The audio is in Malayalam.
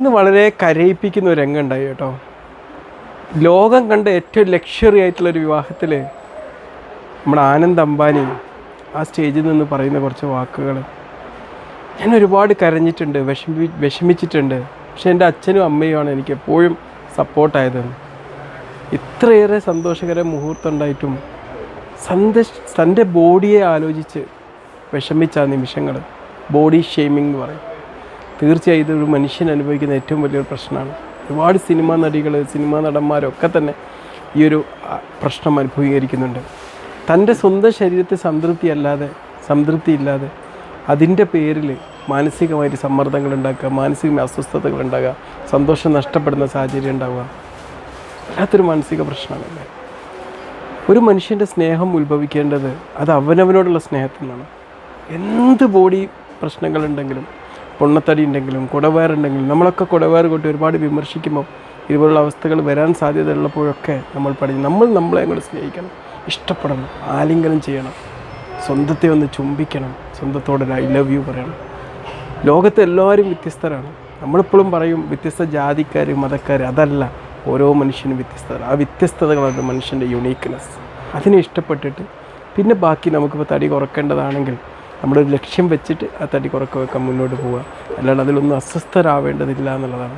ഇന്ന് വളരെ കരയിപ്പിക്കുന്ന ഒരു രംഗമുണ്ടായി കേട്ടോ. ലോകം കണ്ട ഏറ്റവും ലക്ഷറി ആയിട്ടുള്ള ഒരു വിവാഹത്തിൽ നമ്മുടെ ആനന്ദ് അംബാനി ആ സ്റ്റേജിൽ നിന്ന് പറയുന്ന കുറച്ച് വാക്കുകൾ ഞാൻ ഒരുപാട് കരഞ്ഞിട്ടുണ്ട് വിഷമി വിഷമിച്ചിട്ടുണ്ട്. പക്ഷേ എന്റെ അച്ഛനും അമ്മയുമാണ് എനിക്ക് എപ്പോഴും സപ്പോർട്ടായത് ഇത്രയേറെ സന്തോഷകര മുഹൂർത്തം ഉണ്ടായിട്ടും സന്ത തന്റെ ബോഡിയെ ആലോചിച്ച് വിഷമിച്ച നിമിഷങ്ങൾ ബോഡി ഷെയ്മിങ് എന്ന് പറയും. തീർച്ചയായും ഇതൊരു മനുഷ്യൻ അനുഭവിക്കുന്ന ഏറ്റവും വലിയൊരു പ്രശ്നമാണ്. ഒരുപാട് സിനിമാ നടികൾ സിനിമാ നടന്മാരൊക്കെ തന്നെ ഈ ഒരു പ്രശ്നം അനുഭവീകരിക്കുന്നുണ്ട്. തന്റെ സ്വന്തം ശരീരത്തെ സംതൃപ്തി അല്ലാതെ സംതൃപ്തി ഇല്ലാതെ അതിന്റെ പേരിൽ മാനസികമായിട്ട് സമ്മർദ്ദങ്ങൾ ഉണ്ടാക്കുക മാനസിക അസ്വസ്ഥതകൾ ഉണ്ടാകുക സന്തോഷം നഷ്ടപ്പെടുന്ന സാഹചര്യം ഉണ്ടാവുക. വല്ലാത്തൊരു മാനസിക പ്രശ്നമാണല്ലേ ഒരു മനുഷ്യന്റെ സ്നേഹം ഉത്ഭവിക്കേണ്ടത് അത് അവനവനോടുള്ള സ്നേഹത്തിൽ നിന്നാണ് എന്ത് ബോഡി പ്രശ്നങ്ങളുണ്ടെങ്കിലും പൊണ്ണത്തടി ഉണ്ടെങ്കിലും കുടവയറുണ്ടെങ്കിലും നമ്മളൊക്കെ കുടവയർ കൊട്ടി ഒരുപാട് വിമർശിക്കുമ്പോൾ ഇതുപോലുള്ള അവസ്ഥകൾ വരാൻ സാധ്യത ഉള്ളപ്പോഴൊക്കെ നമ്മൾ പഠിക്കും നമ്മൾ നമ്മളെ അങ്ങോട്ട് സ്നേഹിക്കണം ഇഷ്ടപ്പെടണം ആലിംഗനം ചെയ്യണം സ്വന്തത്തെ ഒന്ന് ചുംബിക്കണം സ്വന്തത്തോട് ഐ ലവ് യു പറയണം. ലോകത്തെ എല്ലാവരും വ്യത്യസ്തരാണ്. നമ്മളിപ്പോഴും പറയും വ്യത്യസ്ത ജാതിക്കാർ മതക്കാർ അതല്ല ഓരോ മനുഷ്യനും വ്യത്യസ്തത ആ വ്യത്യസ്തതകളാണ് മനുഷ്യന്റെ യുണീക്ക്നെസ് അതിനെ ഇഷ്ടപ്പെട്ടിട്ട് പിന്നെ ബാക്കി നമുക്കിപ്പോൾ തടി കുറക്കേണ്ടതാണെങ്കിൽ നമ്മളൊരു ലക്ഷ്യം വെച്ചിട്ട് ആ തടി കുറക്ക മുന്നോട്ട് പോവുക. അല്ലാണ്ട് അതിലൊന്നും അസ്വസ്ഥരാവേണ്ടതില്ല എന്നുള്ളതാണ്.